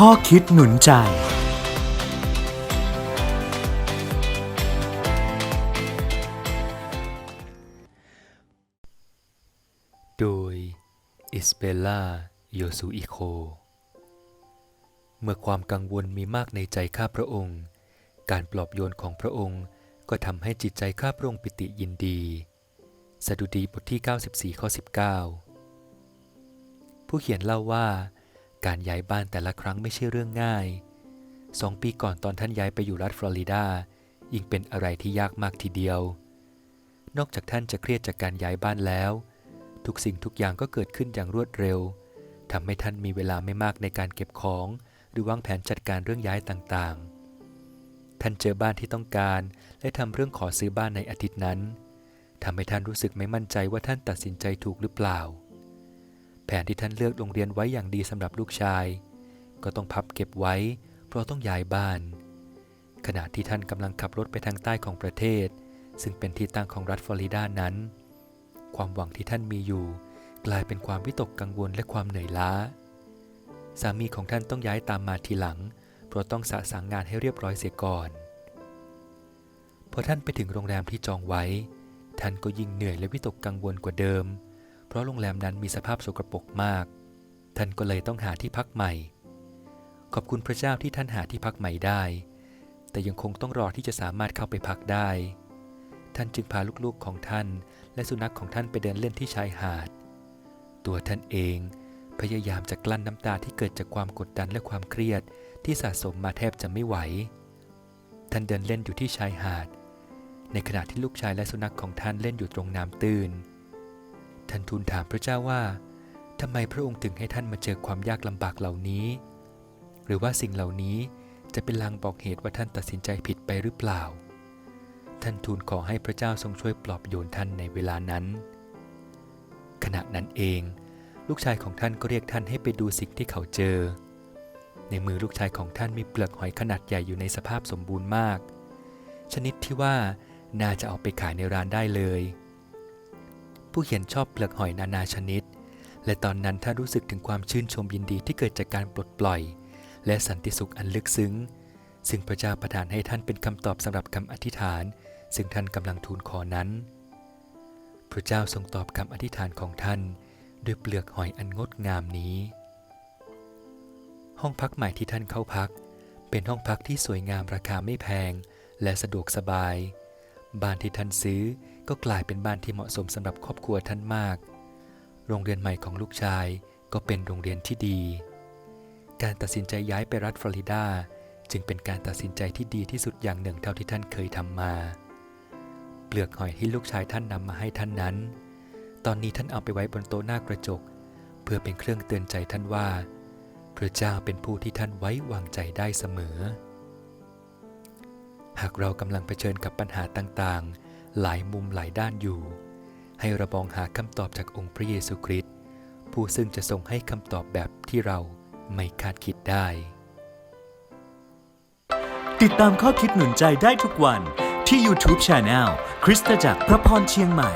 ข้อคิดหนุนใจ โดย อิสเบลล่า โยซูอิโค เมื่อความกังวลมีมากในใจข้าพระองค์ การปลอบโยนของพระองค์ก็ทำให้จิตใจข้าพระองค์ปิติยินดี สดุดีบทที่ 94 ข้อ 19 ผู้เขียนเล่าว่า การย้ายบ้านแต่ละครั้งไม่ใช่เรื่องง่ายสองปีก่อนตอนท่านย้ายไปอยู่รัฐฟลอริดายิ่งเป็นอะไรที่ยากมากทีเดียว นอกจากท่านจะเครียดจากการย้ายบ้านแล้ว ทุกสิ่งทุกอย่างก็เกิดขึ้นอย่างรวดเร็วทำให้ท่านมีเวลาไม่มากในการเก็บของ หรือวางแผนจัดการเรื่องย้ายต่างๆ ท่านเจอบ้านที่ต้องการ และทำเรื่องขอซื้อบ้านในอาทิตย์นั้นทำให้ท่านรู้สึกไม่มั่นใจว่าท่านตัดสินใจถูกหรือเปล่า แผนที่ท่านเลือกโรงเรียนไว้อย่างดีสำหรับลูกชาย ก็ต้องพับเก็บไว้ เพราะต้องย้ายบ้าน ขณะที่ท่านกำลังขับรถไปทางใต้ของประเทศ ซึ่งเป็นที่ตั้งของรัฐฟลอริดานั้น ความหวังที่ท่านมีอยู่ กลายเป็นความวิตกกังวลและความเหนื่อยล้า สามีของท่านต้องย้ายตามมาทีหลัง เพราะต้องสะสางงานให้เรียบร้อยเสียก่อนพอท่านไปถึงโรงแรมที่จองไว้ ท่านก็ยิ่งเหนื่อยและวิตกกังวลกว่าเดิมเราะโรงแรมนั้นมีสภาพสกปรกมาก ท่านก็เลยต้องหาที่พักใหม่ ขอบคุณพระเจ้าที่ท่านหาที่พักใหม่ได้ แต่ยังคงต้องรอที่จะสามารถเข้าไปพักได้ ท่านจึงพาลูกๆของท่าน และสุนัขของท่านไปเดินเล่นที่ชายหาด ตัวท่านเองพยายามจะกลั้นน้ำตาที่เกิดจากความกดดันและความเครียดที่สะสมมาแทบจะไม่ไหว ท่านเดินเล่นอยู่ที่ชายหาด ในขณะที่ลูกชายและสุนัขของท่านเล่นอยู่ตรงน้ำตื้น ท่านทูลถามพระเจ้าว่าทำไมพระองค์ถึงให้ท่านมาเจอความยากลำบากเหล่านี้ หรือว่าสิ่งเหล่านี้จะเป็นลางบอกเหตุว่าท่านตัดสินใจผิดไปหรือเปล่า ท่านทูลขอให้พระเจ้าทรงช่วยปลอบโยนท่านในเวลานั้น ขณะนั้นเอง ลูกชายของท่านก็เรียกท่านให้ไปดูสิ่งที่เขาเจอ ในมือลูกชายของท่านมีเปลือกหอยขนาดใหญ่อยู่ในสภาพสมบูรณ์มาก ชนิดที่ว่าน่าจะเอาไปขายในร้านได้เลย ผู้เขียนชอบเปลือกหอยนานาชนิด และตอนนั้นท่านรู้สึกถึงความชื่นชมยินดีที่เกิดจากการปลดปล่อย และสันติสุขอันลึกซึ้ง ซึ่งพระเจ้าประทานให้ท่านเป็นคำตอบสำหรับคำอธิษฐาน ซึ่งท่านกำลังทูลขอนั้น พระเจ้าทรงตอบคำอธิษฐานของท่าน ด้วยเปลือกหอยอันงดงามนี้ ห้องพักใหม่ที่ท่านเข้าพัก เป็นห้องพักที่สวยงามราคาไม่แพง และสะดวกสบาย บ้านที่ท่านซื้อ ก็กลายเป็นบ้านที่เหมาะสมสำหรับครอบครัวท่านมาก โรงเรียนใหม่ของลูกชายก็เป็นโรงเรียนที่ดี การตัดสินใจย้ายไปรัฐฟลอริดา จึงเป็นการตัดสินใจที่ดีที่สุดอย่างหนึ่งเท่าที่ท่านเคยทำมา เปลือกหอยที่ลูกชายท่านนำมาให้ท่านนั้น ตอนนี้ท่านเอาไปไว้บนโต๊ะหน้ากระจก เพื่อเป็นเครื่องเตือนใจท่านว่า พระเจ้าเป็นผู้ที่ท่านไว้วางใจได้เสมอ หากเรากำลังเผชิญกับปัญหาต่างๆ หลายมุมหลายด้านอยู่ ให้ระบองหาคำตอบจากองค์พระเยซูคริสต์ผู้ซึ่งจะทรงให้คำตอบแบบที่เราไม่คาดคิดได้ ติดตามข้อคิดหนุนใจได้ทุกวันที่ YouTube Channel คริสตจักรพระพรเชียงใหม่